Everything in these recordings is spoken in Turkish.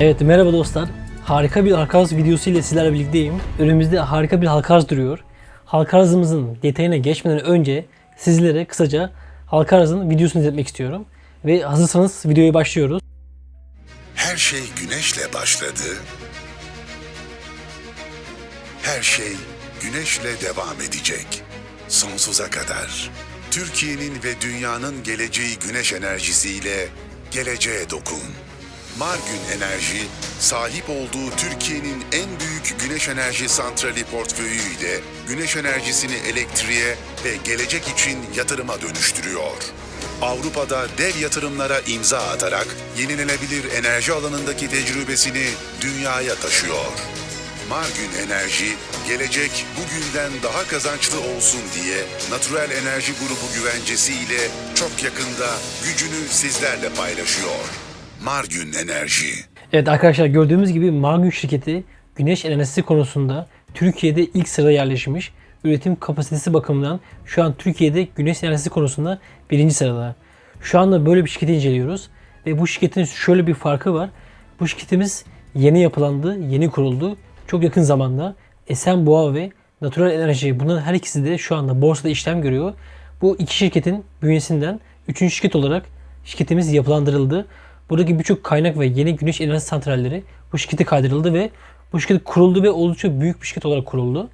Evet merhaba dostlar. Harika bir halka arz videosu ile sizlerle birlikteyim. Önümüzde harika bir halka arz duruyor. Halka arzımızın detayına geçmeden önce sizlere kısaca halka arzın videosunu izletmek istiyorum. Ve hazırsanız videoya başlıyoruz. Her şey güneşle başladı. Her şey güneşle devam edecek. Sonsuza kadar. Türkiye'nin ve dünyanın geleceği güneş enerjisiyle geleceğe dokun. Margün Enerji, sahip olduğu Türkiye'nin en büyük güneş enerji santrali portföyüyle güneş enerjisini elektriğe ve gelecek için yatırıma dönüştürüyor. Avrupa'da dev yatırımlara imza atarak yenilenebilir enerji alanındaki tecrübesini dünyaya taşıyor. Margün Enerji, gelecek bugünden daha kazançlı olsun diye Natural Enerji Grubu güvencesiyle çok yakında gücünü sizlerle paylaşıyor. Margün Enerji. Evet arkadaşlar gördüğümüz gibi Margün şirketi güneş enerjisi konusunda Türkiye'de ilk sırada yerleşmiş. Üretim kapasitesi bakımından şu an Türkiye'de güneş enerjisi konusunda birinci sırada. Şu anda böyle bir şirketi inceliyoruz. Ve bu şirketin şöyle bir farkı var. Bu şirketimiz yeni yapılandı, yeni kuruldu. Çok yakın zamanda Esenboğa ve Natural Enerji bunların her ikisi de şu anda borsada işlem görüyor. Bu iki şirketin bünyesinden üçüncü şirket olarak şirketimiz yapılandırıldı. Buradaki birçok kaynak ve yeni güneş enerji santralleri bu şirkete kaydırıldı ve bu şirket kuruldu ve oldukça büyük bir şirket olarak kuruldu.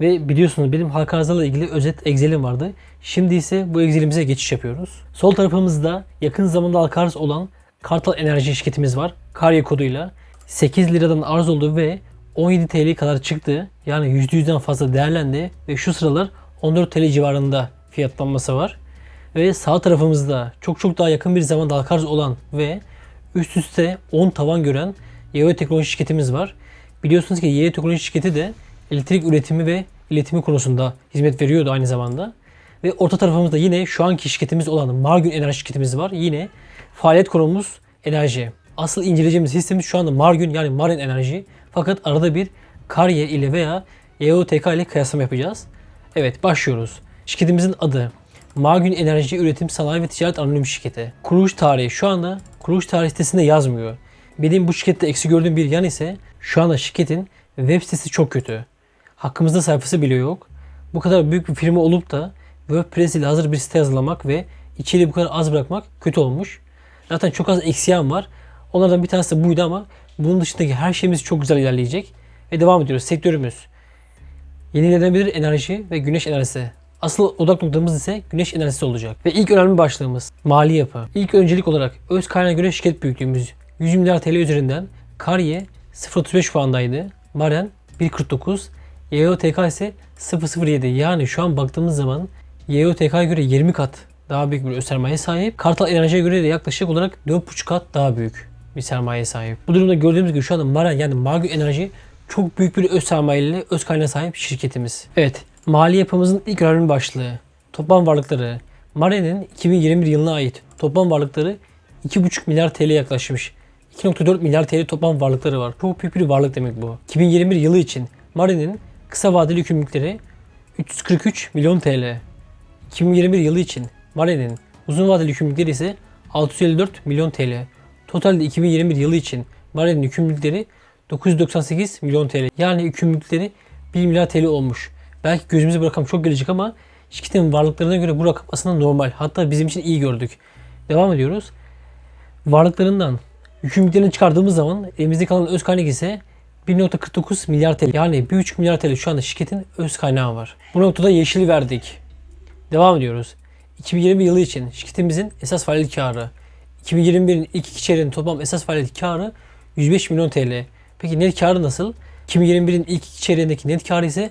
Ve biliyorsunuz benim arzlarla ilgili özet Excel'im vardı. Şimdi ise bu Excel'imize geçiş yapıyoruz. Sol tarafımızda yakın zamanda halka olan Kartal Enerji şirketimiz var. Karya koduyla 8 liradan arz oldu ve 17 TL kadar çıktı. Yani %100'den fazla değerlendi ve şu sıralar 14 TL civarında fiyatlanması var. Ve sağ tarafımızda çok çok daha yakın bir zamanda halka olan ve üst üste 10 tavan gören YO Teknoloji şirketimiz var. Biliyorsunuz ki YO Teknoloji şirketi de elektrik üretimi ve iletimi konusunda hizmet veriyordu aynı zamanda. Ve orta tarafımızda yine şu anki şirketimiz olan Margün Enerji şirketimiz var. Yine faaliyet konumuz enerji. Asıl inceleyeceğimiz hissemiz şu anda Margün yani Marin Enerji. Fakat arada bir Karye ile veya EOTK ile kıyaslama yapacağız. Evet başlıyoruz. Şirketimizin adı Margün Enerji Üretim Sanayi ve Ticaret Anonim Şirketi. Kuruluş tarihi şu anda kuruluş tarihi sitesinde yazmıyor. Benim bu şirkette eksi gördüğüm bir yan ise şu anda şirketin web sitesi çok kötü. Hakkımızda sayfası bile yok. Bu kadar büyük bir firma olup da WordPress ile hazır bir site hazırlamak ve içeriği bu kadar az bırakmak kötü olmuş. Zaten çok az eksiğim var. Onlardan bir tanesi de buydu ama bunun dışındaki her şeyimiz çok güzel ilerleyecek. Ve devam ediyoruz. Sektörümüz. Yenilenebilir enerji ve güneş enerjisi. Asıl odak noktamız ise güneş enerjisi olacak. Ve ilk önemli başlığımız mali yapı. İlk öncelik olarak öz kaynağı göre şirket büyüklüğümüz 100 milyar TL üzerinden Karye 0.35 puandaydı. Maren 1.49. YOTK ise 0.07. Yani şu an baktığımız zaman YOTK'ya göre 20 kat daha büyük bir öz sermaye sahip. Kartal Enerji'ye göre de yaklaşık olarak 4.5 kat daha büyük bir sermaye sahip. Bu durumda gördüğümüz gibi şu anda Maren yani Margü Enerji çok büyük bir öz sermayeli, öz kaynağı sahip şirketimiz. Evet, mali yapımızın ilk önemli başlığı. Toplam varlıkları. Maren'in 2021 yılına ait toplam varlıkları 2,5 milyar TL yaklaşmış. 2.4 milyar TL toplam varlıkları var. Çok büyük bir varlık demek bu. 2021 yılı için Maren'in kısa vadeli yükümlülükleri 343 milyon TL. 2021 yılı için Maren'in uzun vadeli yükümlülükleri ise 654 milyon TL. Totalde 2021 yılı için Maren'in yükümlülükleri 998 milyon TL. Yani yükümlülükleri 1 milyar TL olmuş. Belki gözümüze bu çok gelecek ama şirketin varlıklarına göre bu rakam aslında normal. Hatta bizim için iyi gördük. Devam ediyoruz. Varlıklarından yükümlülüklerini çıkardığımız zaman elimizde kalan öz kaynak ise 1.49 milyar TL. Yani 1.5 milyar TL şu anda şirketin öz kaynağı var. Bu noktada yeşil verdik. Devam ediyoruz. 2020 yılı için şirketimizin esas faaliyet karı. 2021'in ilk iki çeyreğinin toplam esas faaliyet karı 105 milyon TL. Peki net karı nasıl? 2021'in ilk iki çeyreğindeki net karı ise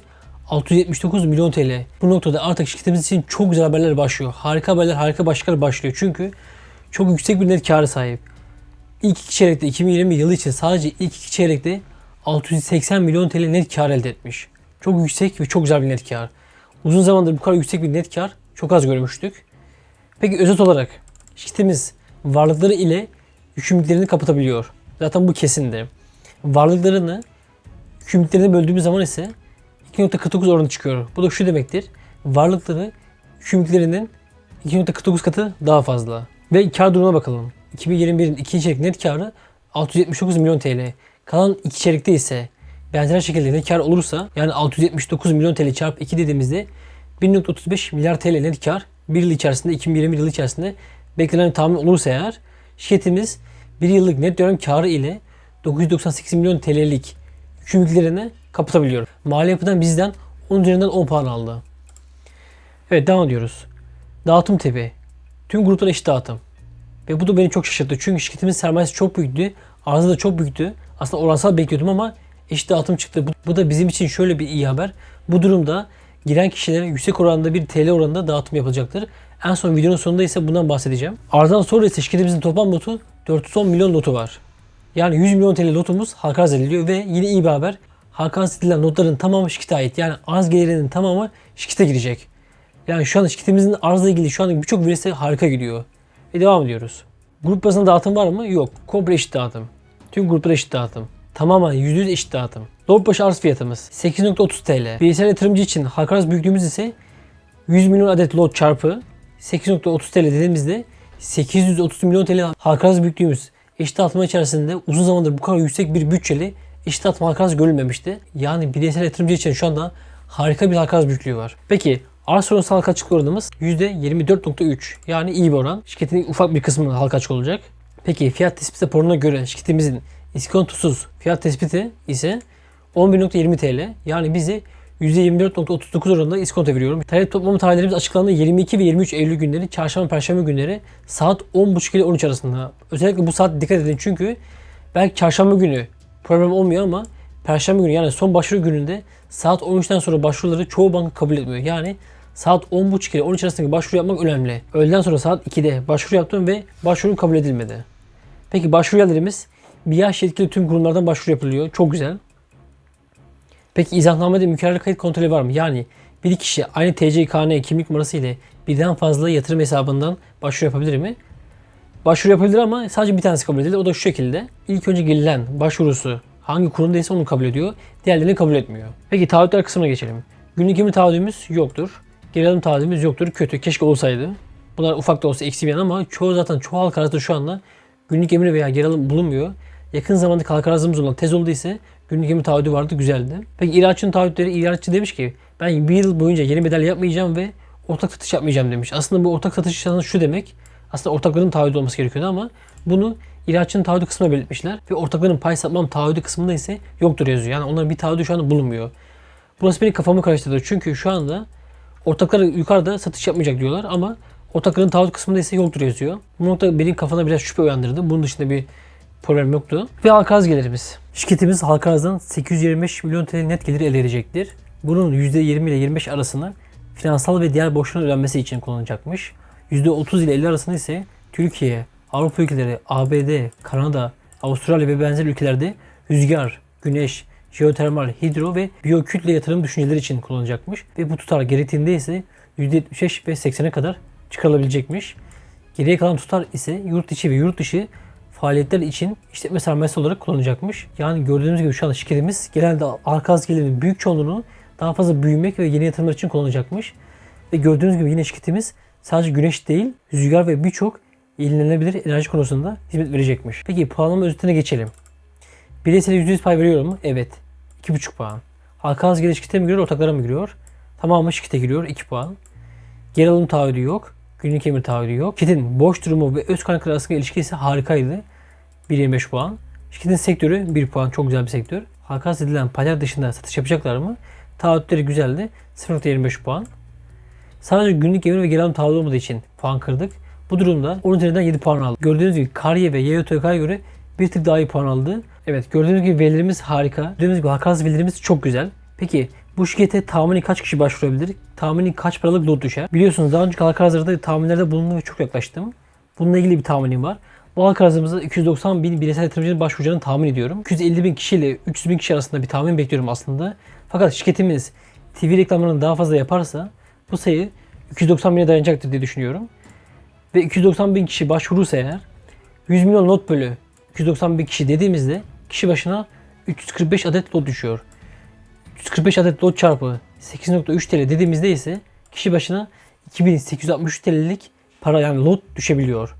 679 milyon TL. Bu noktada artık şirketimiz için çok güzel haberler başlıyor. Harika haberler, harika başlıklar başlıyor. Çünkü çok yüksek bir net karı sahip. İlk iki çeyrekte 2020 yılı için sadece ilk iki çeyrekte 680 milyon TL net kar elde etmiş. Çok yüksek ve çok güzel bir net kar. Uzun zamandır bu kadar yüksek bir net kar çok az görmüştük. Peki özet olarak şirketimiz varlıkları ile yükümlülüklerini kapatabiliyor. Zaten bu kesindi. Varlıklarını yükümlülüklerine böldüğümüz zaman ise 2.49 oranı çıkıyor. Bu da şu demektir. Varlıkları yükümlülüklerinin 2.49 katı daha fazla. Ve kar durumuna bakalım. 2021'in ikinci çeyrek net karı 679 milyon TL. Kalan iki çeyrekte ise benzer şekilde net kar olursa yani 679 milyon TL çarpı 2 dediğimizde 1.35 milyar TL net kar bir yıl içerisinde 2020 yılı içerisinde beklenen tahmin olursa eğer şirketimiz bir yıllık net dönem karı ile 998 milyon TL'lik yükümlülüklerini kapatabiliyor. Mali yapıdan bizden 10 üzerinden 10 puan aldı. Evet devam ediyoruz. Dağıtım tepe. Tüm gruplara eşit dağıtım. Ve bu da beni çok şaşırttı. Çünkü şirketimin sermayesi çok büyüktü. Arzı da çok büyüktü. Aslında oransal bekliyordum ama eşit dağıtım çıktı. Bu, bu da bizim için şöyle bir iyi haber. Bu durumda giren kişilere yüksek oranda bir TL oranında dağıtım yapılacaktır. En son videonun sonunda ise bundan bahsedeceğim. Ardından sonra ise şirketimizin toplam lotu 410 milyon lotu var. Yani 100 milyon TL lotumuz halka arz ediliyor ve yine iyi bir haber. Halka arz edilen notların tamamı şirkete ait. Yani arz gelirinin tamamı şirkete girecek. Yani şu an şirketimizin arzla ilgili şu an birçok verisi harika gidiyor. Ve devam ediyoruz. Grup bazında dağıtım var mı? Yok. Komple eşit dağıtım. Tüm gruplara eşit dağıtım. Tamamen %100 eşit dağıtım. Lot başı arz fiyatımız 8.30 TL. Bireysel yatırımcı için halka arz büyüklüğümüz ise 100 milyon adet lot çarpı 8.30 TL dediğimizde 830 milyon TL halka arz büyüklüğümüz eşit dağıtma içerisinde uzun zamandır bu kadar yüksek bir bütçeli halka arz görülmemişti. Yani bireysel yatırımcı için şu anda harika bir halka büyüklüğü var. Peki arz sonrası halka açık oranımız %24.3 yani iyi bir oran. Şirketin ufak bir kısmı halka açık olacak. Peki fiyat tespit raporuna göre şirketimizin iskontosuz fiyat tespiti ise 11.20 TL. Yani bizi %24.39 oranında iskonto veriyorum. Talep toplama tarihlerimiz açıklandı 22 ve 23 Eylül günleri, çarşamba, perşembe günleri saat 10.30 ile 13 arasında. Özellikle bu saat dikkat edin çünkü belki çarşamba günü problem olmuyor ama perşembe günü yani son başvuru gününde saat 13'ten sonra başvuruları çoğu banka kabul etmiyor. Yani saat 10.30 ile 13 arasındaki başvuru yapmak önemli. Öğleden sonra saat 2'de başvuru yaptım ve başvurum kabul edilmedi. Peki başvuru yerlerimiz BİAŞ yetkili tüm kurumlardan başvuru yapılıyor. Çok güzel. Peki izahnamede mükerrer kayıt kontrolü var mı? Yani bir kişi aynı TCKN kimlik numarası ile birden fazla yatırım hesabından başvuru yapabilir mi? Başvuru yapabilir ama sadece bir tanesi kabul edilir. O da şu şekilde. İlk önce gelen başvurusu hangi kurumdaysa onu kabul ediyor. Diğerlerini kabul etmiyor. Peki taahhütler kısmına geçelim. Günlük emir taahhüdümüz yoktur. Geri alım taahhüdümüz yoktur. Kötü. Keşke olsaydı. Bunlar ufak da olsa eksi bir yan ama çoğu zaten çoğu halk arasında şu anda günlük emir veya geri alım bulunmuyor. Yakın zamanda halka arzımız olan tez oldu ise günlük emir taahhüdü vardı güzeldi. Peki ilaççının taahhütleri ilaççı demiş ki ben bir yıl boyunca yeni bedel yapmayacağım ve ortak satış yapmayacağım demiş. Aslında bu ortak satış şu demek. Aslında ortakların taahhüdü olması gerekiyordu ama bunu ilaççının taahhüdü kısmına belirtmişler. Ve ortakların pay satmam taahhüdü kısmında ise yoktur yazıyor. Yani onların bir taahhüdü şu anda bulunmuyor. Burası benim kafamı karıştırdı. Çünkü şu anda ortaklar yukarıda satış yapmayacak diyorlar ama ortakların taahhüt kısmında ise yoktur yazıyor. Bu nokta benim kafamda biraz şüphe uyandırdı. Bunun dışında bir problem yoktu. Ve halka gelirimiz. Şirketimiz halka arzdan 825 milyon TL net gelir elde edecektir. Bunun %20 ile 25 arasını finansal ve diğer borçların ödenmesi için kullanacakmış. %30 ile 50 arasında ise Türkiye, Avrupa ülkeleri, ABD, Kanada, Avustralya ve benzer ülkelerde rüzgar, güneş, jeotermal, hidro ve biyokütle yatırım düşünceleri için kullanacakmış. Ve bu tutar gerektiğinde ise %75 ve 80'e kadar çıkarılabilecekmiş. Geriye kalan tutar ise yurt içi ve yurt dışı faaliyetler için işletme sermayesi olarak kullanacakmış. Yani gördüğünüz gibi şu an şirketimiz genelde arka arz gelirinin büyük çoğunluğunu daha fazla büyümek ve yeni yatırımlar için kullanacakmış. Ve gördüğünüz gibi yine şirketimiz sadece güneş değil, rüzgar ve birçok yenilenebilir enerji konusunda hizmet verecekmiş. Peki puanlama özetine geçelim. Bireysel %100 pay veriyor mu? Evet. 2,5 puan. Halka arz gelir şirkete mi giriyor, ortaklara mı giriyor? Tamamı şirkete giriyor. 2 puan. Geri alım taahhüdü yok. Günlük emir taahhüdü yok. Şirketin boş durumu ve öz kaynakları arasındaki ilişkisi harikaydı. 1.25 puan. Şirketin sektörü 1 puan. Çok güzel bir sektör. Halka arz edilen paylar dışında satış yapacaklar mı? Taahhütleri güzeldi. 0.25 puan. Sadece günlük emir ve geri alım taahhüdü olmadığı için puan kırdık. Bu durumda 10 üzerinden 7 puan aldı. Gördüğünüz gibi Karye ve YOTK'ya göre bir tık daha iyi puan aldı. Evet gördüğünüz gibi verilerimiz harika. Gördüğünüz gibi halka arz verilerimiz çok güzel. Peki bu şirkete tahmini kaç kişi başvurabilir? Tahmini kaç paralık lot düşer? Biliyorsunuz daha önceki halka arzlarda tahminlerde bulundum ve çok yaklaştım. Bununla ilgili bir tahminim var. Bu halka arzımızda 290 bin bireysel yatırımcının başvuracağını tahmin ediyorum. 250 bin kişi ile 300 bin kişi arasında bir tahmin bekliyorum aslında. Fakat şirketimiz TV reklamlarını daha fazla yaparsa bu sayı 290 bine dayanacaktır diye düşünüyorum. Ve 290 bin kişi başvurursa eğer 100 milyon lot bölü 290 bin kişi dediğimizde kişi başına 345 adet lot düşüyor. 345 adet lot çarpı 8.3 TL dediğimizde ise kişi başına 2863 TL'lik para yani lot düşebiliyor.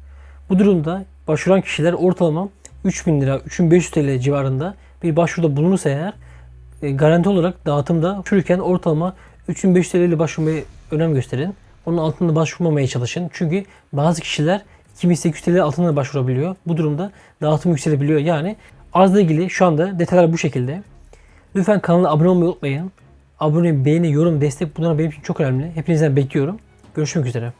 Bu durumda başvuran kişiler ortalama 3000 lira, 3500 TL civarında bir başvuruda bulunursa eğer e, garanti olarak dağıtımda başvururken ortalama 3500 TL ile başvurmaya önem gösterin. Onun altında başvurmamaya çalışın. Çünkü bazı kişiler 2800 TL altında da başvurabiliyor. Bu durumda dağıtım yükselebiliyor. Yani arzla ilgili şu anda detaylar bu şekilde. Lütfen kanala abone olmayı unutmayın. Abone, beğeni, yorum, destek bunlar benim için çok önemli. Hepinizden bekliyorum. Görüşmek üzere.